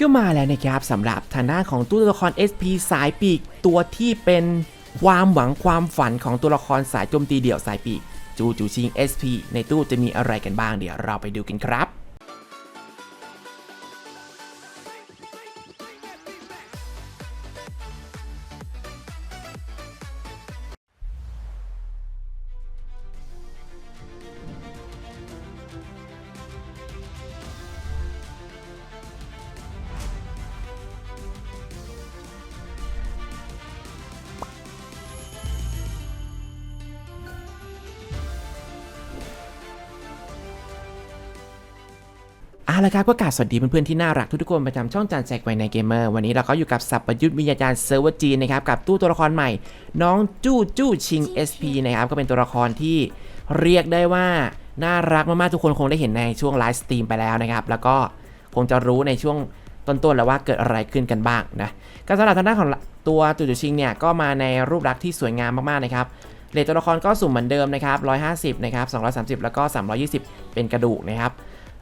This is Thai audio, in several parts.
ก็มาแล้วนะครับสำหรับทางด้านของตู้ตัวละคร SP สายปีกตัวที่เป็นความหวังความฝันของตัวละครสายโจมตีเดี่ยวสายปีกจูจูชิง SP ในตู้จะมีอะไรกันบ้างเดี๋ยวเราไปดูกันครับ ละครับก็กราบสวัสดีเพื่อนๆที่น่ารักทุกๆคนประจำช่องจานแจกไวในเกมเมอร์วันนี้เราก็อยู่กับสับประยุทธ์วิญญาจารย์เซิร์ฟเวอร์จีนนะครับกับตู้ตัวละครใหม่ น้องจู้จู้ชิง SP นะครับก็เป็นตัวละครที่เรียกได้ว่าน่ารักมากๆทุกคนคงได้เห็นในช่วงไลฟ์สตรีมไปแล้วนะครับแล้วก็คงจะรู้ในช่วงต้นๆแล้วว่าเกิดอะไรขึ้นกันบ้างนะก็สำหรับทางด้านของตัวจู้จู้ชิงเนี่ยก็มาในรูปลักษณ์ที่สวยงามมากๆนะครับเรทตัวละครก็สุ่มเหมือนเดิมนะครับ150นะครับ230 แล้วก็ 320 เป็นกระดูกนะครับ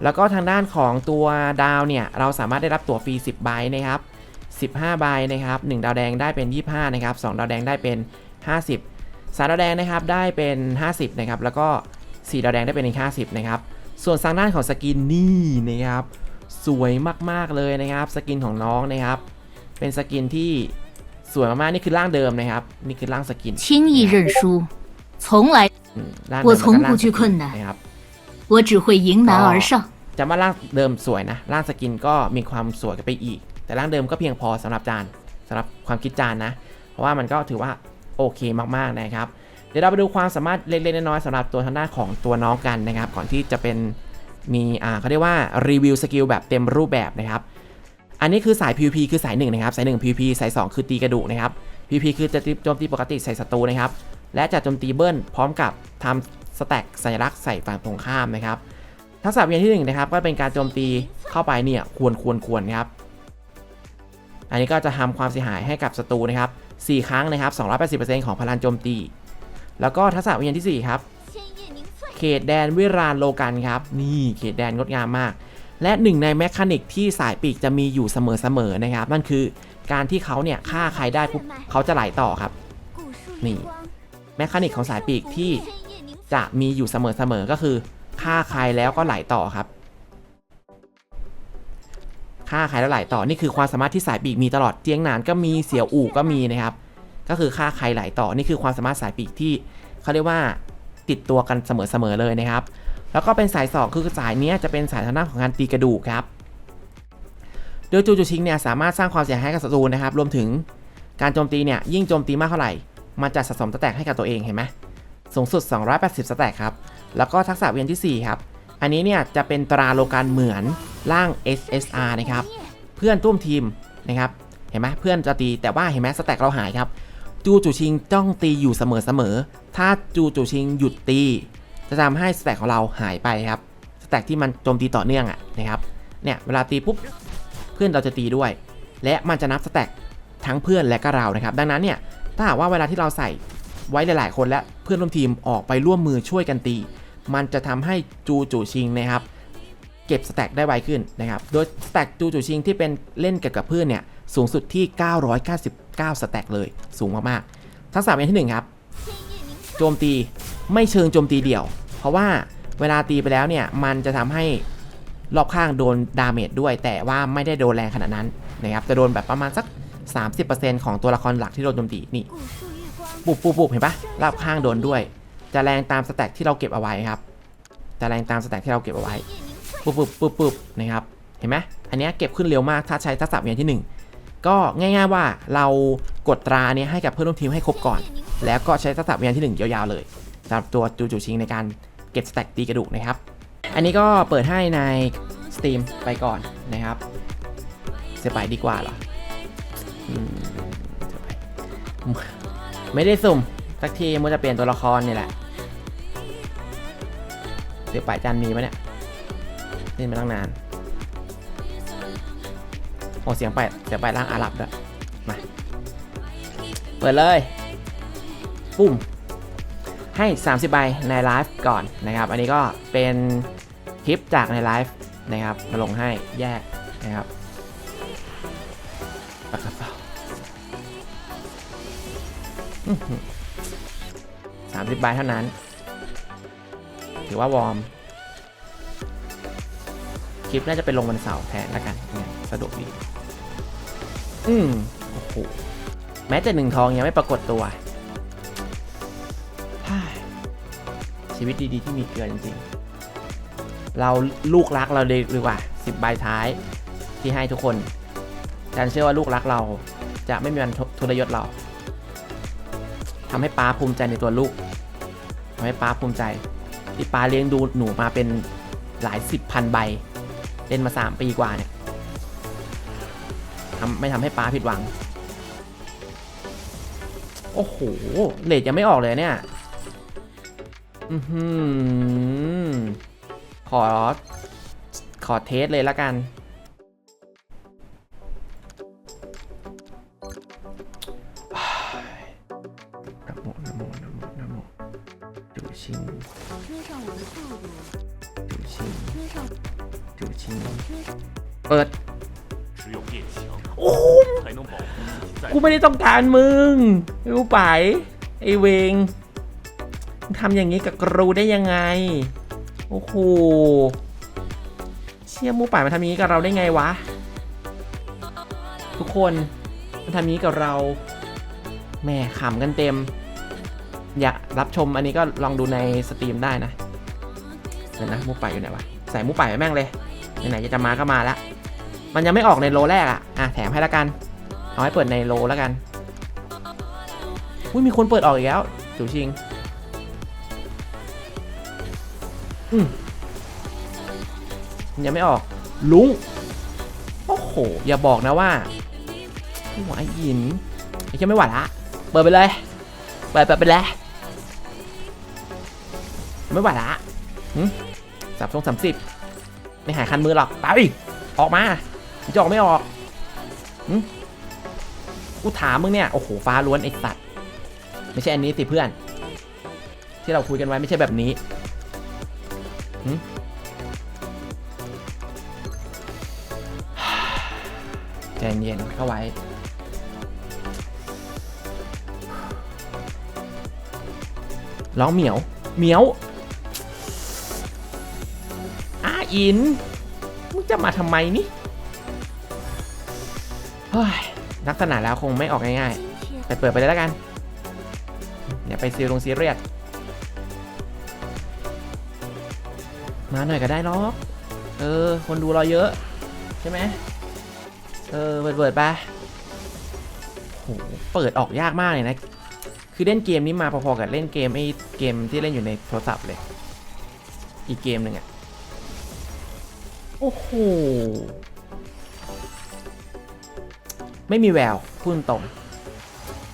แล้วก็ทางด้านของตัวดาวเนี่ย เราสามารถได้รับตั๋วฟรี 10 ใบนะครับ 15 ใบนะครับ 1 ดาวแดงได้เป็น 25 นะครับ 2 ดาวแดงได้เป็น 50 3 ดาวแดงนะครับได้เป็น 50 นะครับ แล้วก็ 4 ดาวแดงได้เป็นอีก50 นะครับ ส่วนทางด้านของสกินนี่นะครับ สวยมากๆเลยนะครับ สกินของน้องนะครับ เป็นสกินที่สวยมากๆ นี่คือร่างเดิมนะครับ นี่คือร่างสกิน 轻易认输，从来 อืมร่าง 我 เดิม 从 แล้วก็ร่าง 不 ส 惧 กิน 困难 นะครับ 我只会迎难而上。 จะว่าร่างเดิมสวยนะ ร่างสกินก็มีความสวยกันไปอีก แต่ร่างเดิมก็เพียงพอสำหรับจานสำหรับความคิดจานนะ เพราะว่ามันก็ถือว่าโอเคมากๆนะครับ เดี๋ยวเราไปดูความสามารถเล็กๆน้อยๆสำหรับตัวทางด้านของตัวน้องกันนะครับ ก่อนที่จะเป็นมีอ่าเขาเรียกว่ารีวิวสกิลแบบเต็มรูปแบบนะครับ อันนี้คือสาย PVP คือสาย1นะครับ สาย 1 PVP สาย 2 คือตีกระดูกนะครับ PVP คือจะโจมตีปกติใส่ศัตรูนะครับ และจะโจมตีเบิ้ลพร้อมกับทำ สแต็กสัญลักษณ์ใส่ฝั่งตรงข้ามนะครับทักษะเวียนที่ 1 นะครับ ก็เป็นการโจมตีเข้าไปเนี่ยควรควรควรครับ อันนี้ก็จะทำความเสียหายให้กับศัตรูนะครับ 4 ครั้งนะครับ 280%ของพลังโจมตี แล้วก็ทักษะเวียนทีสี่ 4 ครับ เขตแดนวิรานโลกันครับ นี่เขตแดนงดงามมาก และหนึ่งในแมคานิกที่สายปีกจะมีอยู่เสมอๆนะครับ นั่นคือการที่เขาเนี่ยฆ่าใครได้ปุ๊บเขาจะไหลต่อครับ นี่แมคานิกของสายปีกที่ จะมีอยู่เสมอๆก็คือฆ่าใครแล้วก็ไหลต่อครับฆ่าใครแล้วไหลต่อนี่คือความสามารถที่สายปีกมีตลอดเจียงหนานก็มีเสี่ยวอู่ก็มีนะครับ ก็คือฆ่าใครไหลต่อนี่คือความสามารถสายปีกที่เขาเรียกว่าติดตัวกันเสมอๆเลยนะครับ แล้วก็เป็นสาย 2 คือสายเนี้ยจะเป็นสายทางด้านของการตีกระดูกครับโดยจูจูชิงเนี่ยสามารถสร้างความเสียหายให้กับศัตรูนะครับ รวมถึงการโจมตีเนี่ยยิ่งโจมตีมากเท่าไหร่ มันจะสะสมสแตกให้กับตัวเองเห็นไหม สูงสุด 280 สแต็กครับ แล้วก็ทักษะเวียนทีสี่4 ครับ อันนี้เนี่ยจะเป็นตราโลกันเหมือนร่าง SSR นะครับ เพื่อนร่วมทีมนะครับ เห็นไหมเพื่อนจะตีแต่ว่าเห็นไหมสแต็กเราหายครับ จูจูชิงต้องตีอยู่เสมอๆถ้าจูจูชิงหยุดตี จะทำให้สแต็กของเราหายไปครับ สแต็กที่มันโจมตีต่อเนื่องอะนะครับ เนี่ยเวลาตีปุ๊บเพื่อนเราจะตีด้วย และมันจะนับสแต็กทั้งเพื่อนและก็เรานะครับ ดังนั้นเนี่ยถ้าหากว่าเวลาที่เราใส่ไว้หลาย ๆ คนและ เพื่อนร่วมทีมออกไปร่วมมือช่วยกันตี มันจะทำให้จูจูชิงนะครับเก็บสแต็กได้ไวขึ้นนะครับ โดยสแต็กจูจูชิงที่เป็นเล่นกับกับเพื่อนเนี่ยสูงสุดที่ 999 สแต็กเลยสูงมากๆ ทักษะเป็นที่หนึ่งครับโจมตีไม่เชิงโจมตีเดี่ยว เพราะว่าเวลาตีไปแล้วเนี่ยมันจะทำให้รอบข้างโดนดาเมจด้วย แต่ว่าไม่ได้โดนแรงขนาดนั้นนะครับจะโดนแบบประมาณสัก 30%ของตัวละครหลักที่โดนโจมตีนี่ ปุบปุบปุบเห็นปะรอบข้างโดนด้วย จะแรงตามสแต็กที่เราเก็บเอาไว้ครับ จะแรงตามสแต็กที่เราเก็บเอาไว้ปุบปุบปุบปุบนะครับ เห็นไหมอันนี้เก็บขึ้นเร็วมากถ้าใช้ทักษะเวียนที่หนึ่งก็ง่ายๆว่าเรากดตราเนี้ยให้กับเพื่อนร่วมทีมให้ครบก่อน แล้วก็ใช้ทักษะวิญญาณที่ 1 ยาวๆเลยสำหรับตัวจูจูชิงในการเก็บสแต็กตีกระดูกนะครับ อันนี้ก็เปิดให้ใน Steam ไปก่อนนะครับเสียไปดีกว่าเหรออืมเสีย ไม่ได้สุ่ม สักทีมันจะเปลี่ยนตัวละครนี่แหละเสียไปจันมีปะเนี่ยเล่นมาตั้งนานโอ้เสียงไปเสียงไปร่างอาหรับด้วยมาเปิดเลยปุ่มให้ 30 ใบในไลฟ์ก่อนนะครับ อันนี้ก็เป็นคลิปจากในไลฟ์นะครับมาลงให้แยกนะครับปากกระเป๋า สามสิบใบเท่านั้น ถือว่าวอร์ม คลิปน่าจะเป็นลงวันเสาร์แทนละกันสะดวกดี อืมโอ้โหแม้แต่หนึ่งทองยังไม่ปรากฏตัว ชีวิตดีๆ ที่มีเกลือจริงๆ เราลูกรักเราเลยดีกว่าสิบใบท้ายที่ให้ทุกคนฉันเชื่อว่าลูกรักเราจะไม่มีวันทุรยศเรา ทำให้ป้าภูมิใจในตัวลูกทำให้ป้าภูมิใจ ที่ป้าเลี้ยงดูหนูมาเป็นหลายสิบพันใบ เล่นมาสามปีกว่าเนี่ยทำไม่ทำให้ป้าผิดหวัง โอ้โห เลทยังไม่ออกเลยเนี่ย อือหือขอ ขอเทสเลยละกัน เปิดโอ้กูไม่ได้ต้องการมึงรู้ไปไอเวงทำอย่างนี้กับกรูได้ยังไง โอ้โห เชี่ยมูป่ามาทำอย่างนี้กับเราได้ไงวะ ทุกคนมัทำอย่างนี้กับเราแม่ขำกันเต็ม อยากรับชมอันนี้ก็ลองดูในสตรีมได้นะเดี๋ยวนะมูป่าอยู่ไหนวะ ใส่มูป่าไปแม่งเลย ไหนๆจะมาก็มาละ มันยังไม่ออกในโลแรกอะอะแถมให้ละกัน เอาให้เปิดในโลแล้วกัน อุ้ยมีคนเปิดออกอีกแล้วจูชิง อืมยังไม่ออก ลุง โอ้โห อย่าบอกนะว่าหัวหินไอ้เจ้าไม่ไหวละ เปิดไปเลย เปิดเปิดไปเลยไม่ไหวละสับทรงสามสิบ ไม่หายคันมือหรอกไปออกมาจะออกไม่ออกกูถามมึงเนี่ย โอ้โห ฟ้าล้วนไอ้สัตว์ ไม่ใช่อันนี้สิเพื่อน ที่เราคุยกันไว้ไม่ใช่แบบนี้หึใจเย็นเข้าไว้ร้องเหมียว เหมียวิน มึงจะมาทำไมนี่เฮ้ยลักษณะแล้วคงไม่ออกง่ายๆ ไปเปิดไปเลยแล้วกัน อย่าไปซีลงซีเรียสมาหน่อยก็ได้หรอกเออ คนดูเราเยอะ ใช่ไหมเออ เปิดเปิดไปโหเปิดออกยากมากเลยนะ คือเล่นเกมนี้มาพอๆกับเล่นเกมไอ้เกมที่เล่นอยู่ในโทรศัพท์เลย อีกเกมหนึ่งอะ โอ้โห ไม่มีแววพูดตรง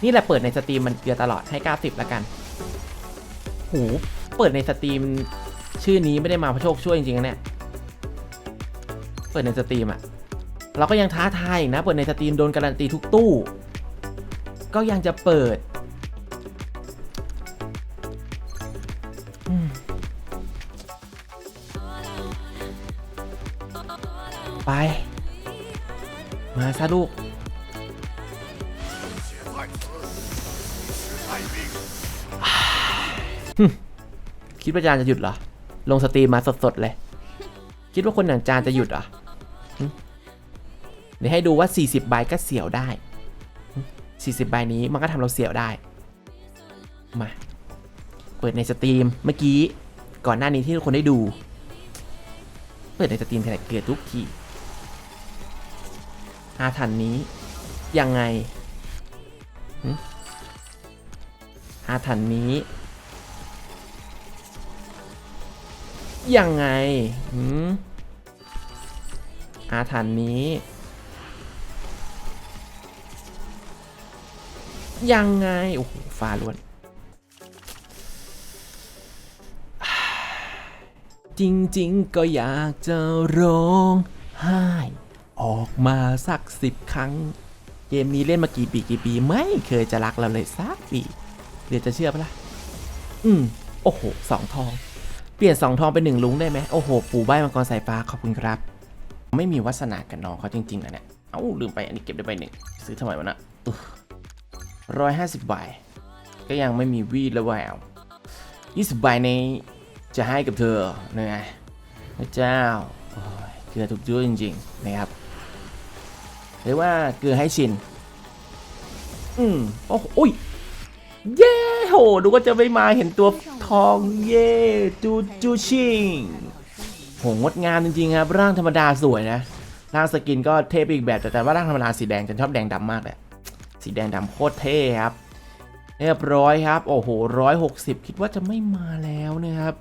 นี่แหละเปิดในสตรีมมันเกลือตลอดให้ 90 แล้วกันโหเปิดในสตรีม ชื่อนี้ไม่ได้มาเพราะโชคช่วยจริงๆนะเนี่ย เปิดในสตรีมอะเราก็ยังท้าทายอีกนะ เปิดในสตรีมโดนการันตีทุกตู้ ก็ยังจะเปิด ไป มาซะลูก คิดว่าจานจะหยุดเหรอ ลงสตรีมมาสดๆเลย คิดว่าคนอย่างจานจะหยุดเหรอเดี๋ยวให้ดูว่า 40 ใบก็เสียวได้ 40 ใบนี้มันก็ทำเราเสียวได้ มา เปิดในสตรีมเมื่อกี้ ก่อนหน้านี้ที่ทุกคนได้ดู เปิดในสตรีมแทนเกลือทุกที อาถรรพ์นี้ ยังไงอาถรรพ์นี้ ยังไงหืมอาถรรพ์นี้ ยังไง โอ้โหฟ้าล้วน จริง ๆ ก็อยากจะร้องไห้ ออกมาสักสิบครั้ง เกมนี้เล่นมากี่ปีกี่ปีไม่เคยจะรักเราเลยสักปี เดี๋ยวจะเชื่อปะล่ะ อืม โอ้โหสองทอง เปลี่ยนสองทองเป็นหนึ่งลุงได้ไหมโอ้โห ปู่ใบมังกรสายฟ้าขอบคุณครับ ไม่มีวาสนากับน้องเขาจริงๆนะเนี่ย เอ้าลืมไปอันนี้เก็บได้ใบหนึ่งซื้อทำไมวะนะร้อยห้าสิบใบก็ยังไม่มีวีดแล้วแววยี่สิบใบนี้จะให้กับเธอนะไงพระเจ้าโอ้ยเกลือถูกจุ้จริงๆนะครับ เรียกว่าเกลือให้ชิน อืมโอ้โหอุ้ย เย้โหดูก็จะไม่มาเห็นตัวทองเย่จูจูชิงโหงดงามจริงๆครับ ร่างธรรมดาสวยนะร่างสกินก็เท่ไปอีกแบบแต่แต่ว่าร่างธรรมดาสีแดงฉันชอบแดงดำมากเลยสีแดงดำโคตรเท่ครับเรียบร้อยครับ โอ้โหร้อยหกสิบคิดว่าจะไม่มาแล้วนะครับ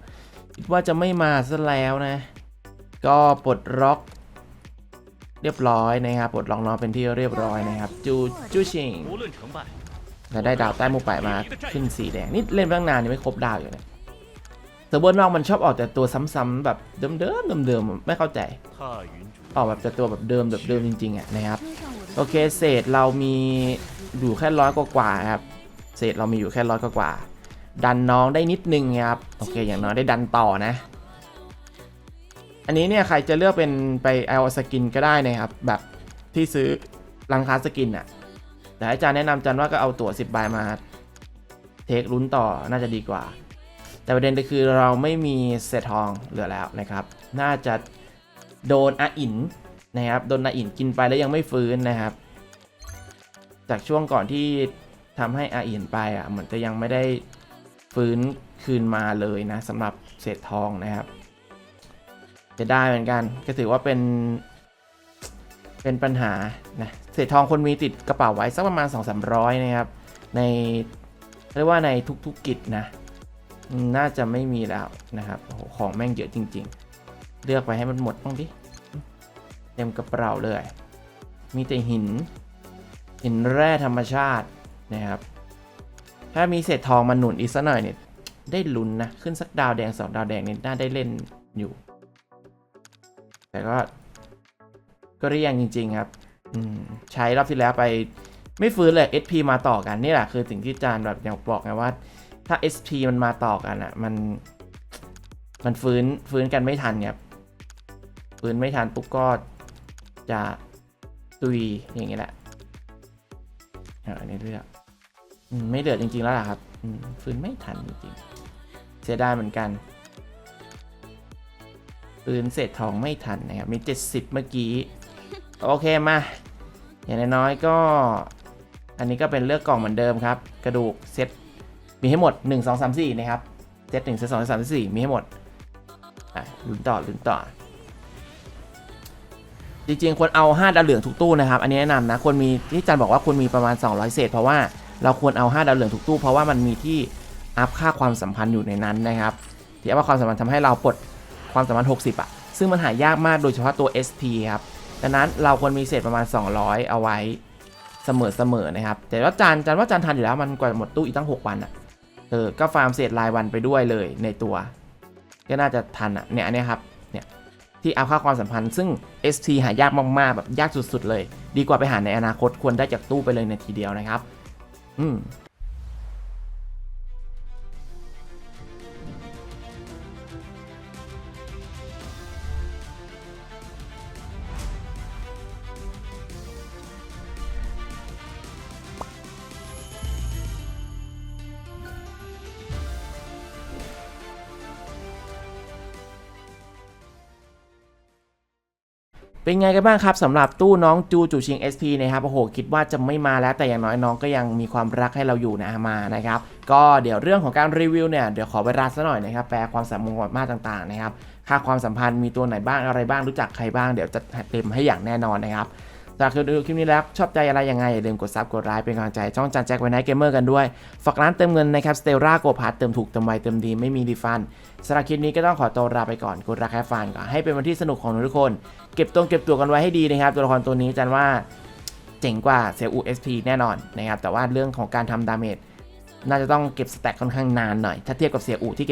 คิดว่าจะไม่มาซะแล้วนะ ก็ปลดล็อก เรียบร้อยนะครับปลดล็อกน้องเป็นที่เรียบร้อยนะครับ จูจูชิงจะได้ดาวใต้มูไปมาขึ้นสีแดงนี่เล่นตั้งนานยังไม่ครบดาวอยู่เนี่ยเซิร์ฟเวอร์นอกมันชอบออกแต่ตัวซ้ำๆแบบเดิมๆเดิมๆไม่เข้าใจออกแบบแต่ตัวแบบเดิมแบบเดิมจริงๆอะนะครับโอเคเศษเรามีอยู่แค่ร้อยกว่าครับเศษเรามีอยู่แค่ร้อยกว่าดันน้องได้นิดนึงครับโอเคอย่างน้อยได้ดันต่อนะ อันนี้เนี่ยใครจะเลือกเป็นไปเอาสกินก็ได้นะครับ แบบที่ซื้อรังค้าสกินอะ แต่อาจารย์แนะนำจันว่าก็เอาตั๋ว10 ใบมาเทคลุ้นต่อน่าจะดีกว่า แต่ประเด็นก็คือเราไม่มีเศษทองเหลือแล้วนะครับ น่าจะโดนอาอินนะครับโดนอาอินกินไปแล้วยังไม่ฟื้นนะครับ จากช่วงก่อนที่ทำให้อาอินไปอะเหมือนจะยังไม่ได้ฟื้นคืนมาเลยนะสำหรับเศษทองนะครับ จะได้เหมือนกัน ก็ถือว่าเป็น เป็นปัญหานะเศษทองคนมีติดกระเป๋าไว้สักประมาณ 2 3 0 0 นะครับ ในเรียกว่าในทุกๆกิจนะน่าจะไม่มีแล้วนะครับของแม่งเยอะจริง ๆ เลือกไปให้มันหมดบ้างดิเต็มกระเป๋าเลย มีแต่หิน หินแร่ธรรมชาตินะครับ ถ้ามีเศษทองมาหนุนอีกสักหน่อยเนี่ยได้ลุ้นนะ ขึ้นสักดาวแดงสองดาวแดงเนี่ยน่าได้เล่นอยู่ แต่ก็ก็เรียงจริง ๆ ครับอืมใช้รอบที่แล้วไปไม่ฟื้นเลย SP มาต่อกันนี่แหละคือสิ่งที่อาจารย์แบบอยากบอกไงว่า ถ้า SP มันมาต่อกันอะ่ะ มัน มันฟื้นฟื้นกันไม่ทันครับฟื้นไม่ทันปุ๊บก็จะตุยอย่างเงี้ยแหละอ่าอันนี้เลือกอืมไม่เหลือจริง ๆ แล้วล่ะครับฟื้นไม่ทันจริงๆเสียดายเหมือนกัน ปืนเศษทองไม่ทันนะครับ มี 70 เมื่อกี้ โอเคมา อย่างน้อยๆก็ อันนี้ก็เป็นเลือกกล่องเหมือนเดิมครับ กระดูกเซตมีให้หมด 1 2 3 4 นะครับ เซต1เซต2เซต3เซต4มีให้หมด อะลุ้นต่อลุ้นต่อ จริงๆ ควรเอา 5 ดาวเหลืองทุกตู้นะครับ อันนี้แนะนำนะ ควรมีที่จันบอกว่าควรมีประมาณ 200 เศษ เพราะว่าเราควรเอา 5 ดาวเหลืองทุกตู้ เพราะว่ามันมีที่อัพค่าความสัมพันธ์อยู่ในนั้นนะครับที่อัพค่าความสัมพันธ์ทำให้เราปลด ความสัมพันธ์60 อะ ซึ่งมันหายากมากโดยเฉพาะตัว SP ครับดังนั้นเราควรมีเศษประมาณ 200 เอาไว้เสมอๆนะครับ แต่ว่าจานจานว่าจานทันอยู่แล้วมันกว่าหมดตู้อีกตั้ง 6 วันอะเออก็ฟาร์มเศษรายวันไปด้วยเลยในตัวก็น่าจะทันอะเนี่ยอันนี้ครับเนี่ยที่เอัพค่าความสัมพันธ์ซึ่ง ST หายากมากๆแบบยากสุดๆเลย ดีกว่าไปหาในอนาคตควรได้จากตู้ไปเลยในทีเดียวนะครับ อืม เป็นไงกันบ้างครับสำหรับตู้น้องจูจูชิง SP นะครับโอ้โหคิดว่าจะไม่มาแล้วแต่อย่างน้อยน้องก็ยังมีความรักให้เราอยู่นะมานะครับก็เดี๋ยวเรื่องของการรีวิวเนี่ยเดี๋ยวขอเวลาสักหน่อยนะครับแปลความสามารถต่างๆนะครับค่าความสัมพันธ์มีตัวไหนบ้างอะไรบ้างรู้จักใครบ้างเดี๋ยวจะเต็มให้อย่างแน่นอนนะครับ ถ้าคุณดูคลิปนี้แล้วชอบใจอะไรยังไงอย่าลืมกดซับกดไลค์เป็นกำลังใจช่องจันแจ็คไว้ไนเกมเมอร์กันด้วย ฝากร้านเติมเงินนะครับสเตลล่าโกพาร์ตเติมถูกเติมไวเติมดีไม่มีรีฟันสำหรับคลิปนี้ก็ต้องขอตัวลาไปก่อนกดรักแค่ฟันก่อนให้เป็นวันที่สนุกของทุกคน เก็บตัวเก็บตัวกันไว้ให้ดีนะครับตัวละครตัวนี้จันว่าเจ๋งกว่าเซลล์ SP แน่นอนนะครับแต่ว่าเรื่องของการทำดาเมจน่าจะต้องเก็บสแต็กค่อนข้างนานหน่อยถ้าเทียบกับเสียอูที่